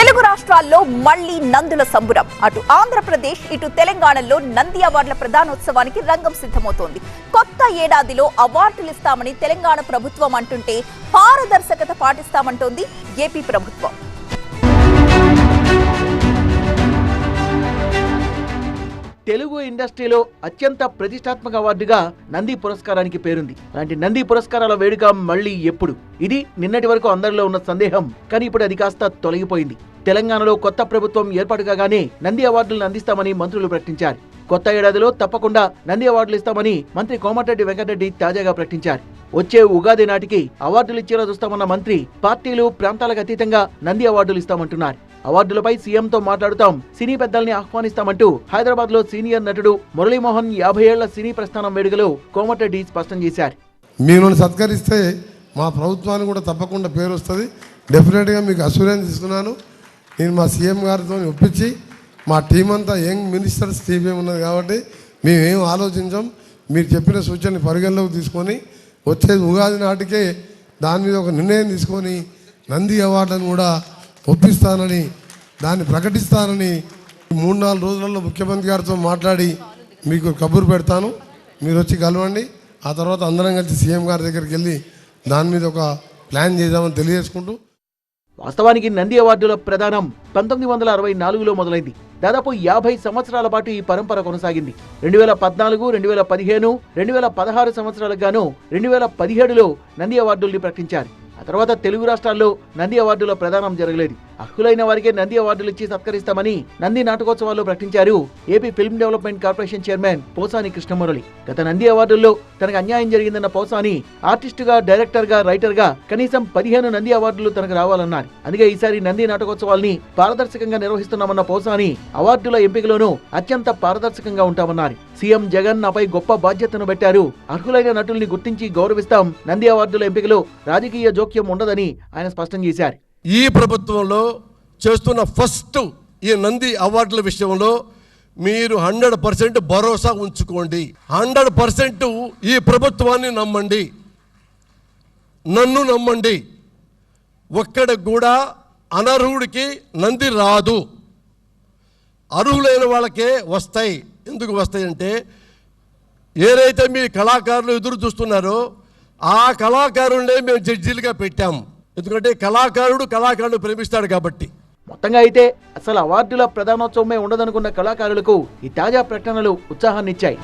తెలుగు రాష్ట్రాల్లో మళ్ళీ నందుల సంబురం. అటు ఆంధ్రప్రదేశ్ ఇటు తెలంగాణలో నంది అవార్డుల ప్రధానోత్సవానికి రంగం సిద్ధమవుతోంది. కొత్త ఏడాదిలో అవార్డులు ఇస్తామని తెలంగాణ ప్రభుత్వం అంటుంటే పారదర్శకత పాటిస్తామంటోంది ఏపీ ప్రభుత్వం. తెలుగు ఇండస్ట్రీలో అత్యంత ప్రతిష్టాత్మక అవార్డుగా నంది పురస్కారానికి పేరుంది. అలాంటి నంది పురస్కారాల వేడుక మళ్ళీ ఎప్పుడు? ఇది నిన్నటి వరకు అందరిలో ఉన్న సందేహం. కానీ ఇప్పుడు అది కాస్త తొలగిపోయింది. తెలంగాణలో కొత్త ప్రభుత్వం ఏర్పాటు కాగానే నంది అవార్డులను అందిస్తామని మంత్రులు ప్రకటించారు. కొత్త ఏడాదిలో తప్పకుండా నంది అవార్డులు ఇస్తామని మంత్రి కోమటిరెడ్డి వెంకటరెడ్డి తాజాగా ప్రకటించారు. వచ్చే ఉగాది నాటికి అవార్డులు ఇచ్చేలా చూస్తామన్న మంత్రి పార్టీలు ప్రాంతాలకు అతీతంగా నంది అవార్డులు ఇస్తామంటున్నారు. అవార్డులపై సీఎంతో మాట్లాడుతాం సినీ పెద్దల్ని ఆహ్వానిస్తామంటూ హైదరాబాద్లో సీనియర్ నటుడు మురళీమోహన్ యాభై ఏళ్ళ సినీ ప్రస్థానం వేడుకలో కోమటిరెడ్డి స్పష్టం చేశారు. మీరు సత్కరిస్తే మా ప్రభుత్వానికి కూడా తప్పకుండా పేరు వస్తుంది. డెఫినెట్గా మీకు అసూరెన్స్ ఇస్తున్నాను. నేను మా సీఎం గారితో ఒప్పించి మా టీం అంతా యంగ్ మినిస్టర్స్ టీం ఉన్నది కాబట్టి మేమేం ఆలోచించాం. మీరు చెప్పిన సూచనని పరిగణలోకి తీసుకొని వచ్చే ఉగాది నాటికే దాని మీద ఒక నిర్ణయం తీసుకొని నంది అవార్డులను కూడా ఒప్పిస్తానని దాన్ని ప్రకటిస్తానని మూడు నాలుగు రోజులలో ముఖ్యమంత్రి గారితో మాట్లాడి మీకు కబురు పెడతాను. మీరు వచ్చి కలవండి. ఆ తర్వాత అందరం కలిసి సీఎం గారి దగ్గరికి వెళ్ళి దాని మీద ఒక ప్లాన్ చేద్దామని తెలియజేసుకుంటూ వాస్తవానికి నంది అవార్డుల ప్రదానం పంతొమ్మిది వందల అరవై నాలుగులో మొదలైంది. దాదాపు యాభై సంవత్సరాల పాటు ఈ పరంపర కొనసాగింది. రెండు వేల పద్నాలుగు రెండు వేల పదిహేను రెండు వేల పదహారు సంవత్సరాలకు గాను రెండు వేల పదిహేడులో నంది అవార్డుల్ని ప్రకటించారు. ఆ తర్వాత తెలుగు రాష్ట్రాల్లో నంది అవార్డుల ప్రదానం జరగలేదు. అర్హులైన వారికే నంది అవార్డులు ఇచ్చి సత్కరిస్తామని నంది నాటకోత్సవాల్లో ప్రకటించారు AP film development corporation chairman Posani Krishna Murali. గత నంది అవార్డుల్లో తనకు అన్యాయం జరిగిందన్న పోసాని ఆర్టిస్టుగా డైరెక్టర్గా రైటర్గా కనీసం పదిహేను నంది అవార్డులు తనకు రావాలన్నారు. అందుకే ఈసారి నంది నాటకోత్సవాల్ని పారదర్శకంగా నిర్వహిస్తున్నామన్న పోసాని అవార్డుల ఎంపికలోనూ అత్యంత పారదర్శకంగా ఉంటామన్నారు. సీఎం జగన్ నాపై గొప్ప బాధ్యతను పెట్టారు. అర్హులైన నటుల్ని గుర్తించి గౌరవిస్తాం. నంది అవార్డుల ఎంపికలో రాజకీయ జోక్యం ఉండదని ఆయన స్పష్టం చేశారు. ఈ ప్రభుత్వంలో చేస్తున్న ఫస్ట్ ఈ నంది అవార్డుల విషయంలో మీరు హండ్రెడ్ పర్సెంట్ భరోసా ఉంచుకోండి. హండ్రెడ్ పర్సెంట్ ఈ ప్రభుత్వాన్ని నమ్మండి. నన్ను నమ్మండి. ఒక్కడ కూడా అనర్హుడికి నంది రాదు. అర్హులైన వాళ్ళకే వస్తాయి. ఎందుకు వస్తాయంటే ఏదైతే మీ కళాకారులు ఎదురు చూస్తున్నారో ఆ కళాకారులనే మేము జడ్జీలుగా పెట్టాం. ఎందుకంటే కళాకారుడు కళాకారుడు ప్రేమిస్తాడు కాబట్టి. మొత్తంగా అయితే అసలు అవార్డుల ప్రధానోత్సవమే ఉండదనుకున్న కళాకారులకు ఈ తాజా ప్రకటనలు ఉత్సాహాన్నిచ్చాయి.